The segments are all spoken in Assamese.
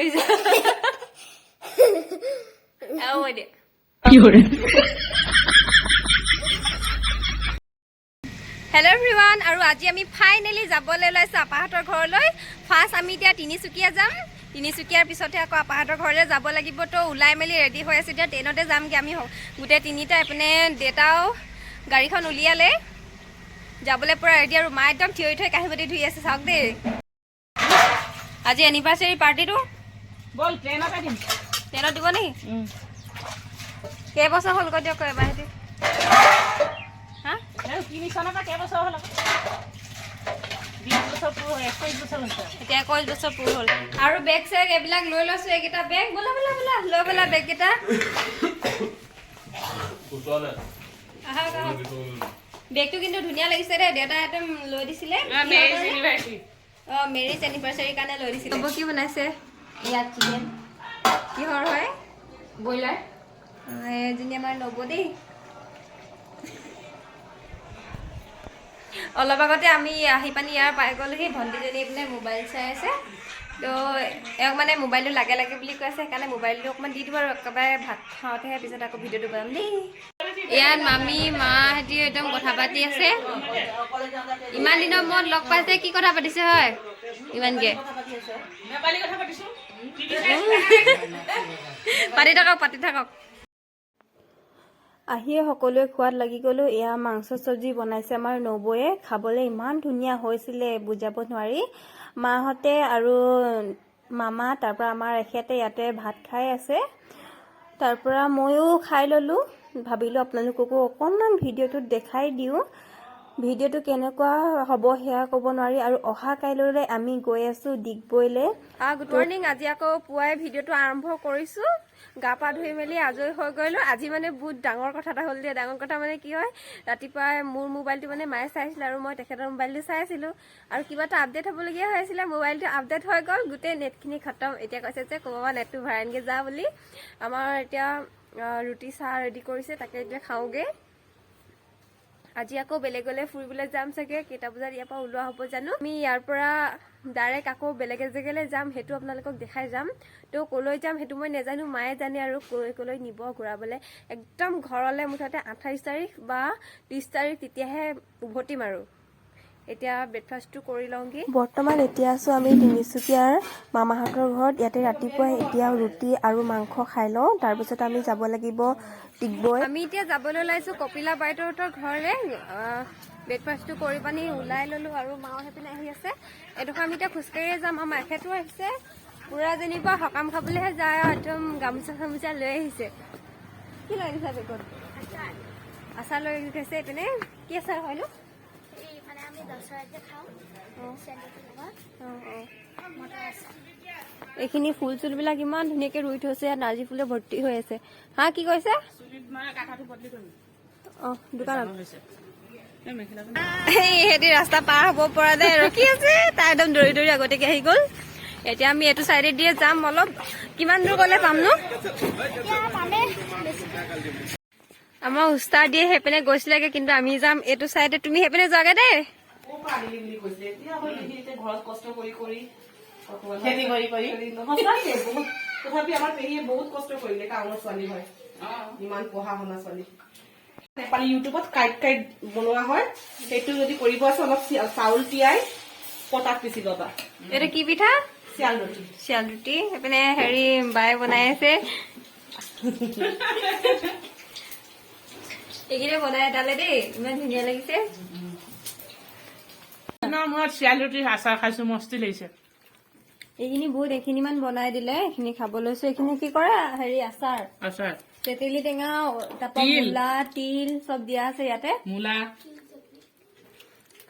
কৰিছে আৰু মই দিয়া হেল্ল' এভৰিৱান আৰু আজি আমি ফাইনেলি যাবলৈ ওলাইছোঁ আপাহঁতৰ ঘৰলৈ ফাৰ্ষ্ট আমি এতিয়া তিনিচুকীয়া যাম তিনিচুকীয়াৰ পিছতহে আকৌ আপাহঁতৰ ঘৰলৈ যাব লাগিব তো ওলাই মেলি ৰেডি হৈ আছোঁ এতিয়া ট্ৰেইনতে যামগৈ আমি গোটেই তিনিটা এইপিনে দেউতাও গাড়ীখন উলিয়ালে যাবলৈ পূৰা ৰেডি আৰু মা একদম থিয়ৰি থৈ কাঁহী বাতি ধুই আছে চাওক দেই আজি এনিভাৰ্চাৰী পাৰ্টিটো বল ট্ৰেইনতে দিম ট্ৰেইনত দিব নেকি? কেইবছৰ হ'ল কৈ দিয়ক এবাৰ সিহঁতি? হা? পৰা কেইবছৰ হ'ল? বিছ বছৰ পুৰ একৈছ বছৰ হৈছে। এতিয়া একৈছ বছৰ পূৰ হ'ল। আৰু বেগ চেগ এইবিলাক লৈ লৈছোঁ এইকেইটা বেগ বোলা বোলা বোলা লৈ পেলা বেগকেইটা আহক আহক। বেগটো কিন্তু ধুনীয়া লাগিছে দেই। দেউতাই একদম লৈ দিছিলে। অঁ মেৰিজ এনিভাৰ্চাৰীৰ কাৰণে লৈ দিছিলে। কি বনাইছে? ইয়াত চিকেন কিহৰ হয়? ব্ৰইলাৰ এজনী আমাৰ নব দেই অলপ আগতে আমি আহি পানি ইয়াৰ পাই গ'লোহি ভণ্টিজনী পিনে মোবাইল চাই আছে। তো এওক মানে মোবাইলটো লাগে লাগে বুলি কৈ আছে সেইকাৰণে মোবাইলটো অকণমান দি দিব আৰু একেবাৰে ভাত খাওঁতেহে পিছত আকৌ ভিডিঅ'টো বনাম দেই। ইয়াত মামী মাহঁতি একদম কথা পাতি আছে। ইমান দিনৰ মূৰত লগ পাইছে কি কথা পাতিছে হয়? ইমানকে। নেপালী কথা পাতিছোঁ। পাতি থাকক পাতি থাকক। আহিয়ে সকলোৱে খোৱাত লাগি গ'লো এয়া মাংস চব্জি বনাইছে আমাৰ নবৌয়ে খাবলৈ ইমান ধুনীয়া হৈছিলে বুজাব নোৱাৰি। মাহঁতে আৰু মামা তাৰ পৰা আমাৰ এখেতে ইয়াতে ভাত খাই আছে। তাৰ পৰা ময়ো খাই ল'লোঁ। ভাবিলোঁ আপোনালোককো অকণমান ভিডিঅ'টোত দেখাই দিওঁ। ভিডিঅ'টো কেনেকুৱা হ'ব সেয়া ক'ব নোৱাৰি আৰু অহা কাইলৈ আমি গৈ আছোঁ ডিগবৈলৈ। গুড মৰ্ণিং আজি আকৌ পুৱাই ভিডিঅ'টো আৰম্ভ কৰিছোঁ। গা পা ধুই মেলি আজৰি হৈ গ'লোঁ আজি মানে বহুত ডাঙৰ কথা এটা হ'ল দিয়া। ডাঙৰ কথা মানে কি হয় ৰাতিপুৱাই মোৰ মোবাইলটো মানে মায়ে চাইছিলে আৰু মই তেখেতৰ মোবাইলটো চাই আছিলোঁ। আৰু কিবা এটা আপডেট হ'বলগীয়া হৈ আছিলে মোবাইলটো আপডেট হৈ গ'ল গোটেই নেটখিনি খতম। এতিয়া কৈছে যে ক'ৰবাত নেটটো ভৰাই যা বুলি। আমাৰ এতিয়া ৰুটি চাহ ৰেডি কৰিছে তাকে এতিয়া খাওঁগৈ। আজি আকৌ বেলেগলৈ ফুৰিবলৈ যাম চাগে কেইটা বজাত ইয়াৰ পৰা ওলোৱা হ'ব জানো? আমি ইয়াৰ পৰা ডাইৰেক্ট আকৌ বেলেগ এজেগালৈ যাম সেইটো আপোনালোকক দেখাই যাম। তো ক'লৈ যাম সেইটো মই নাজানো মায়ে জানে আৰু ক'লৈ ক'লৈ নিব ঘূৰাবলৈ। একদম ঘৰলৈ মুঠতে আঠাইছ তাৰিখ বা ত্ৰিছ তাৰিখ তেতিয়াহে উভতিম আৰু। এতিয়া ব্ৰেকফাষ্টটো কৰি লওঁগৈ। বৰ্তমান এতিয়া আছোঁ আমি তিনিচুকীয়াৰ মামাহঁতৰ ঘৰত। ইয়াতে ৰাতিপুৱাই এতিয়া ৰুটি আৰু মাংস খাই লওঁ। তাৰপিছত আমি যাব লাগিব ডিগবৈ আমি এতিয়া যাবলৈ ওলাইছোঁ কপিলা বাইদেউহঁতৰ ঘৰলৈ। ব্ৰেকফাষ্টটো কৰি পানি ওলাই ল'লোঁ আৰু মাও সেইপিনে আহি আছে। এডোখৰ আমি এতিয়া খোজকাঢ়িয়ে যাম। আমাৰ এখেতো আহিছে। পূৰা যেনিবা সকাম খাবলৈহে যায় আৰু একদম গামোচা চামোচা লৈ আহিছে। কি লৈ আহিছা বেগত আচাৰ লৈ গৈছে এইপিনে। কি আচাৰ হয়নো? এইখিনি ফুল চুলবিলাক ইমান ধুনীয়াকৈ ৰুই থৈছে, ইয়াত নাৰ্জী ফুলে ভৰ্তি হৈ আছে। হা, কি কৈছে? অঁ, দোকানত। সিহঁতি ৰাস্তা পাৰ হ'ব পৰা নাই, ৰখি আছে। তাই একদম দৌৰি দৌৰি আগতীয়াকে আহি গ'ল। এতিয়া আমি এইটো চাইডে দিয়ে যাম অলপ। কিমান দূৰ গ'লে পামে বেছি আমাৰ উস্তাদ দিয়ে সেইপিনে গৈছিলেগে, কিন্তু আমি যাম এইটো চাইডে। তুমি সেইপিনে যোৱাগে দেই। পৰা আনিলি বুলি কৈছিলে। এতিয়া হৈ দেখি এতিয়া ঘৰত কষ্ট কৰি কৰি খেতি কৰি কৰি। সঁচাকে বহুত তথাপি আমাৰ পেহীয়ে বহুত কষ্ট কৰিলে টাউনৰ ছোৱালী হয়। ইমান পঢ়া শুনা ছোৱালী। নেপালী ইউটিউবত কাইট কাইট বনোৱা হয়। সেইটো যদি কৰিব আছে অলপ চাউল তিয়াই পটাত পিচি ল'বা। এইটো কি পিঠা? চিয়াল ৰুটি। শিয়াল ৰুটি। সেইপিনে হেৰি বায়ে বনাই আছে। এইখিনি বনাই এটালে দেই। ইমান ধুনীয়া লাগিছে। দিনৰ মূৰত ৰুটিৰ আচাৰ খাইছো মস্তি লাগিছে। এইখিনি বহুত এইখিনি মান বনাই দিলে এইখিনি খাব লৈছো। এইখিনি কি কৰে হেৰি আচাৰ। আচাৰ। তেতেলী টেঙা তাৰপৰা। মূলা তিল চব দিয়া আছে ইয়াতে। মূলা।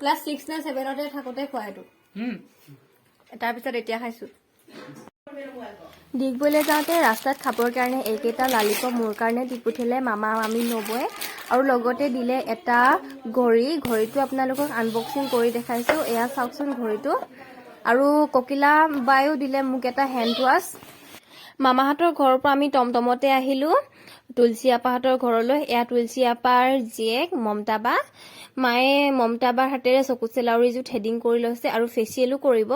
ক্লাছ ছিক্স নে ছেভেনতে থাকোতে খোৱা এইটো। তাৰপিছত এতিয়া খাইছো। ডিগবৈলৈ যাওঁতে ৰাস্তাত খাবৰ কাৰণে এইকেইটা লালিপপ মোৰ কাৰণে দি পঠিয়ালে মামা মামী নবৌয়ে আৰু লগতে দিলে এটা ঘড়ী। ঘড়ীটো আপোনালোকক আনবক্সিং কৰি দেখাইছোঁ। এয়া চাওকচোন ঘড়ীটো। আৰু ককিলা বায়ো দিলে মোক এটা হেণ্ড ৱাছ মামাহঁতৰ ঘৰৰ পৰা আমি টমটমতে আহিলোঁ। তুলসী আপাহঁতৰ ঘৰলৈ। এয়া তুলসী আপাৰ জীয়েক মমতা বা। মায়ে মমতা বাৰ হাতেৰে চকু চেলাউৰিযোৰ থ্ৰেডিং কৰি লৈছে আৰু ফেচিয়েলো কৰিব।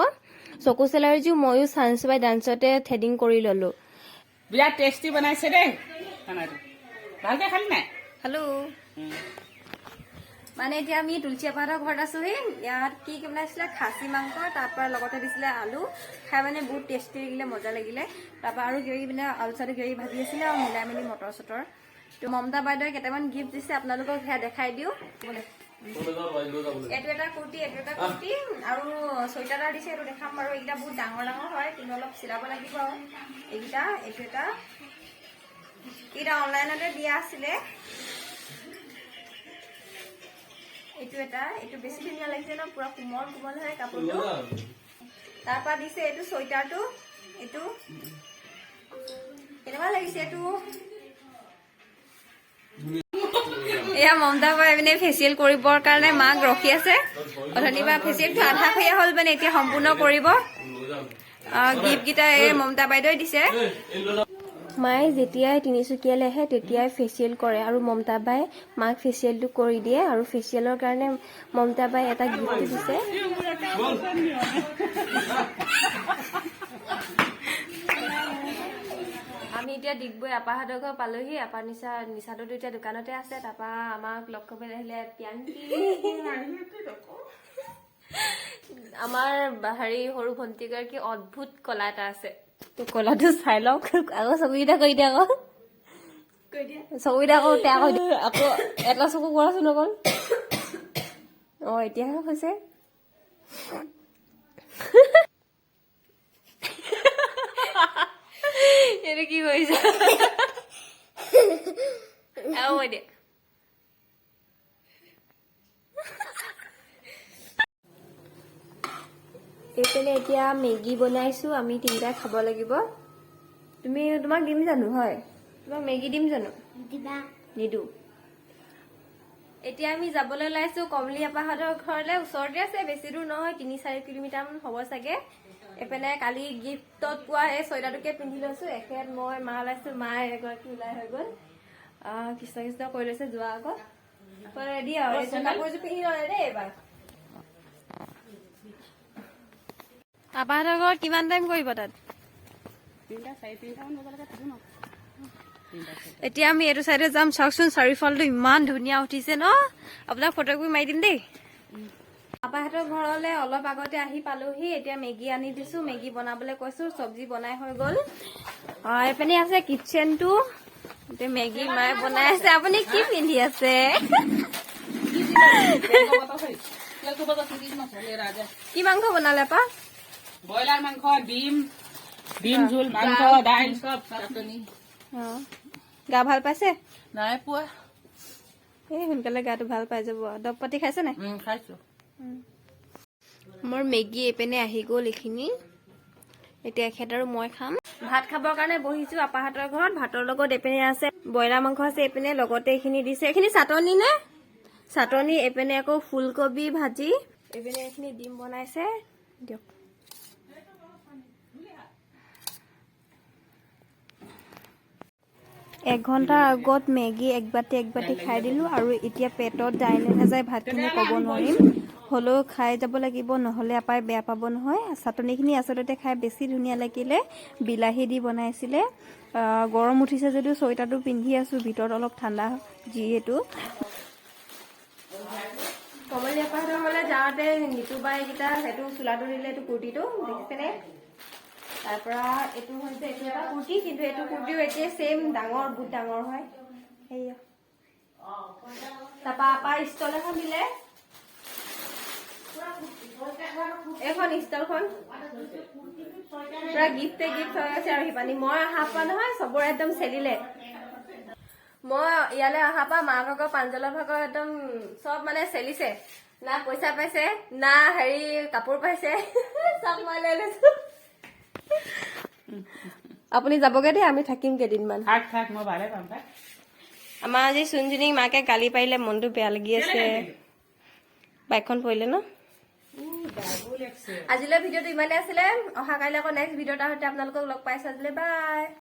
চকু চেলাৰজিও ময়ো চান্স বাই ডান্সতে থ্ৰেডিং কৰি ল'লোঁ। বিৰাট টেষ্টি বনাইছে দেই। খানাটো। ভালকে খালি নাই? হেল্ল' মানে এতিয়া আমি তুলসী আপাহঁতৰ ঘৰত আছোহি ইয়াত কি কি বনাইছিলে? খাচী, মাংস তাৰ পৰা লগতে দিছিলে আলু। খাই মানে বহুত টেষ্টি লাগিলে, মজা লাগিলে। তাৰপৰা আৰু কিবা কিবি মানে আলু চালু কিবা কিবি ভাজি আছিলে আৰু মিলাই মেলি মটৰ চটৰ। তো মমতা বাইদেৱে কেইটামান গিফ্ট দিছে, আপোনালোকক সেয়া দেখাই দিওঁ। এইটো এটা কুৰ্তি, এইটো এটা কুৰ্তি। আৰু চুৱেটাৰ এটা দিছে, এইটো দেখাম বাৰু। এইকেইটা বহুত ডাঙৰ ডাঙৰ হয়, কিন্তু অলপ চিলাব লাগিব আৰু। এইকেইটা, এইটো এটা। এইকেইটা অনলাইনতে দিয়া আছিলে এইটো এটা এইটো বেছি ধুনীয়া লাগিছে ন পুৰা কোমল কোমল হয় কাপোৰটো তাৰ পৰা দিছে এইটো চুৱেটাৰটো এইটো কেনেকুৱা লাগিছে এইটো এয়া মমতা বাই মানে ফেচিয়েল কৰিবৰ কাৰণে মাক ৰখি আছে অথনি বা ফেচিয়েলটো আধা খৈয়া হ'ল মানে এতিয়া সম্পূৰ্ণ কৰিব গিফ্টকেইটা এই মমতা বাইদেৱে দিছে মায়ে যেতিয়াই তিনিচুকীয়ালৈ আহে তেতিয়াই ফেচিয়েল কৰে আৰু মমতা বাই মাক ফেচিয়েলটো কৰি দিয়ে আৰু ফেচিয়েলৰ কাৰণে মমতা বাই এটা গিফ্ট দিছে। আমি এতিয়া ডিগবৈ আপাহঁতৰ ঘৰ পালোহি। আপা নিচা নিচাটোতো এতিয়া দোকানতে আছে। তাৰপা আমাক লগ কৰিবলৈ আহিলে পিয়াংকি। আমাৰ হেৰি সৰু ভণ্টিগৰাকী অদ্ভুত কলা এটা আছে। কলাটো চাই লওক আকৌ চকুকেইটা কৰি দিয়া আকৌ। চকুকেইটা আকৌ কৰি দিয়া আকৌ এটা চকু কৰাচোন অকল। অ এতিয়াহে হৈছে। এইটো কি কৰিছে? আৰু মই দিয়া। এইপিনে এতিয়া মেগী বনাইছো আমি তিনিটাই খাব লাগিব। তুমি তোমাক দিম জানো হয়? তোমাক মেগী দিম জানো? নিদো। এতিয়া আমি যাবলৈ ওলাইছো কমলি আপাহঁতৰ ঘৰলে ওচৰতে আছে বেছি দূৰ নহয় তিনি চাৰি কিলোমিটাৰ মান হ'ব চাগে। এইপিনে কালি গিফ্টত পোৱা এই চুৱেটাৰটোকে পিন্ধি লৈছো এখেত মই মা ওলাইছো মা এগৰাকী ওলাই হৈ গ'ল। কৃষ্ণ কৃষ্ণ কৰি লৈছে যোৱা আগত। ৰেডি আৰু কাপোৰযোৰ পিন্ধি ললে দেই এইবাৰ। আপাহঁতৰ ঘৰত কিমান টাইম কৰিব তাত? এতিয়া আমি এইটো চাইডে যাম। চাওকচোন চাৰিওফালটো ইমান ধুনীয়া উঠিছে ন। আপোনাক ফটোকপি মাৰি দিম দেই। আপাহঁতৰ ঘৰলে অলপ আগতে আহি পালোহি। এতিয়া মেগী আনি দিছো। মেগী বনাবলৈ কৈছো। চব্জি বনাই হৈ গ'ল। এইপিনে আছে কিটচেনটো মেগী মায়ে বনাই আছে। আপুনি কি পিন্ধি আছে? কি মাংস বনালে আপা? ব্ৰইলাৰ মাংস ডিম ডিম জোল মাংস দাইল। চব চাটনি। গা ভাল পাইছে? নাই পোৱা। এই সোনকালে গাটো ভাল পাই যাব। দৰৱ পাতি খাইছে নাই? খাইছো। মোৰ মেগী এইপিনে আহি গ'ল এইখিনি। এতিয়া এখেত আৰু মই খাম। ভাত খাবৰ কাৰণে বহিছো আপাহঁতৰ ঘৰত। ভাতৰ লগত এইপিনে আছে ব্ৰইলাৰ মাংস আছে এইপিনে। লগতে এইখিনি দিছে। এইখিনি চাটনি নে? চাটনি এইপিনে আকৌ ফুলকবি ভাজি। এইপিনে এইখিনি ডিম বনাইছে। দিয়ক। এঘণ্টাৰ আগত মেগী এক বাতি এক বাতি খাই দিলোঁ আৰু এতিয়া পেটত যায় নে নাযায় ভাতখিনি ক'ব নোৱাৰিম। হ'লেও খাই যাব লাগিব নহ'লে আপাই বেয়া পাব নহয়। চাটনিখিনি আচলতে খাই বেছি ধুনীয়া লাগিলে। বিলাহী দি বনাইছিলে। গৰম উঠিছে যদিও চুৱেটাৰটো পিন্ধি আছোঁ ভিতৰত অলপ ঠাণ্ডা যিহেতু। কমলি আপাহঁতৰ ঘৰলৈ যাওঁতে নিতু সেইটো চোলাটো দিলে এইটো কুৰ্তিটো দেখিছেনে? তাৰ পৰা এইটো হৈছে এইটো কুৰ্তি কিন্তু এইটো কুৰ্তিও একেই ছেম ডাঙৰ, বহুত ডাঙৰ হয়। সেয়া তাৰপা আপা ষ্টল এখন দিলে। এইখন ষ্টলখন। পুৰা গিফ্টে গিফ্ট হৈ আছে আৰু সিপানি। মই অহা পৰা নহয়, চবৰে একদম চেলিলে। মই ইয়ালৈ অহাৰ পৰা মা ভাগৰ ভাগৰ একদম চব মানে চেলিছে। না পইচা পাইছে, না হেৰি কাপোৰ পাইছে। চব মই লৈছো। আপুনি যাবগে দেই আমি থাকিম কেইদিনমান। আমাৰ আজি চুনজনীক মাকে গালি পাৰিলে মনটো বেয়া লাগি আছে। বাইকখন পৰিলে ন? আজিলৈ ভিডিঅ'টো ইমানেই আছিলে অহা কাইলৈ আকৌ নেক্সট ভিডিঅ' এটা সৈতে আপোনালোকক লগ পাইছো আজিলৈ বাই